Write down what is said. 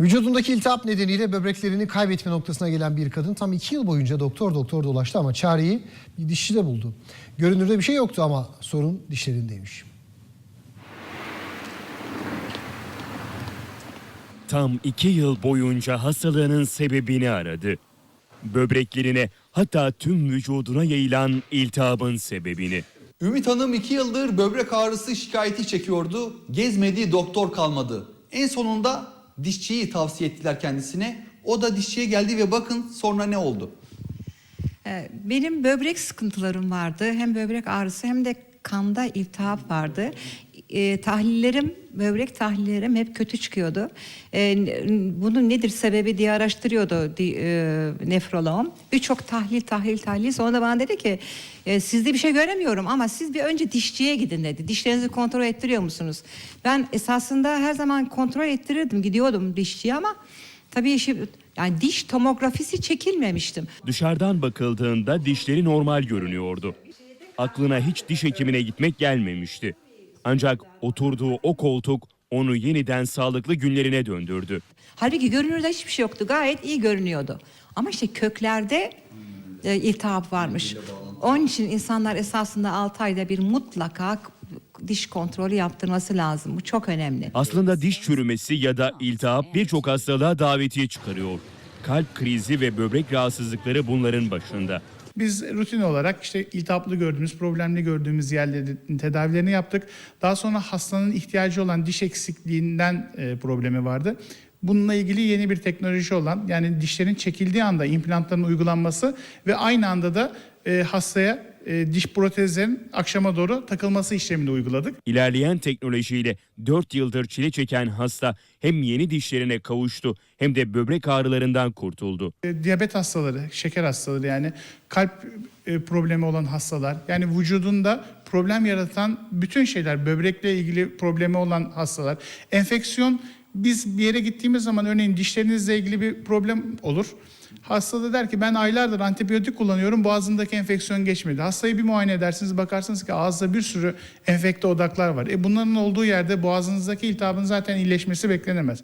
Vücudundaki iltihap nedeniyle böbreklerini kaybetme noktasına gelen bir kadın tam iki yıl boyunca doktor doktor dolaştı ama çareyi bir dişçide buldu. Görünürde bir şey yoktu ama sorun dişlerindeymiş. Tam iki yıl boyunca hastalığının sebebini aradı. Böbreklerine hatta tüm vücuduna yayılan iltihabın sebebini. Ümit Hanım 2 yıldır böbrek ağrısı şikayeti çekiyordu. Gezmediği doktor kalmadı. En sonunda dişçiyi tavsiye ettiler kendisine. O da dişçiye geldi ve bakın sonra ne oldu? Ee, Benim böbrek sıkıntılarım vardı. Hem böbrek ağrısı hem de kanda iltihap vardı. Ee, tahlillerim, böbrek tahlillerim hep kötü çıkıyordu. N- bunun nedir sebebi diye araştırıyordu di, e, nefroloğum. Birçok tahlil, tahlil, tahlil. Sonra bana dedi ki e, sizde bir şey göremiyorum ama siz bir önce dişçiye gidin dedi. Dişlerinizi kontrol ettiriyor musunuz? Ben esasında her zaman kontrol ettirirdim. Gidiyordum dişçiye ama tabii işi, yani diş tomografisi çekilmemiştim. Dışarıdan bakıldığında dişleri normal görünüyordu. Aklına hiç diş hekimine gitmek gelmemişti. Ancak oturduğu o koltuk onu yeniden sağlıklı günlerine döndürdü. Halbuki görünürde hiçbir şey yoktu. Gayet iyi görünüyordu. Ama işte köklerde e, iltihap varmış. Onun için insanlar esasında 6 ayda bir mutlaka diş kontrolü yaptırması lazım. Bu çok önemli. Aslında diş çürümesi ya da iltihap birçok hastalığa davetiye çıkarıyor. Kalp krizi ve böbrek rahatsızlıkları bunların başında. Biz rutin olarak işte iltihaplı gördüğümüz, problemli gördüğümüz yerlerin tedavilerini yaptık. Daha sonra hastanın ihtiyacı olan diş eksikliğinden e, problemi vardı. Bununla ilgili yeni bir teknoloji olan yani dişlerin çekildiği anda implantların uygulanması ve aynı anda da e, hastaya e, diş protezlerin akşama doğru takılması işlemini uyguladık. İlerleyen teknolojiyle 4 yıldır çile çeken hasta hem yeni dişlerine kavuştu hem de böbrek ağrılarından kurtuldu. E, diyabet hastaları, şeker hastaları yani kalp e, problemi olan hastalar yani vücudunda problem yaratan bütün şeyler böbrekle ilgili problemi olan hastalar. Enfeksiyon biz bir yere gittiğimiz zaman örneğin dişlerinizle ilgili bir problem olur. Hasta da der ki ben aylardır antibiyotik kullanıyorum boğazındaki enfeksiyon geçmedi. Hastayı bir muayene edersiniz bakarsınız ki ağızda bir sürü enfekte odaklar var. E bunların olduğu yerde boğazınızdaki iltihabın zaten iyileşmesi beklenemez.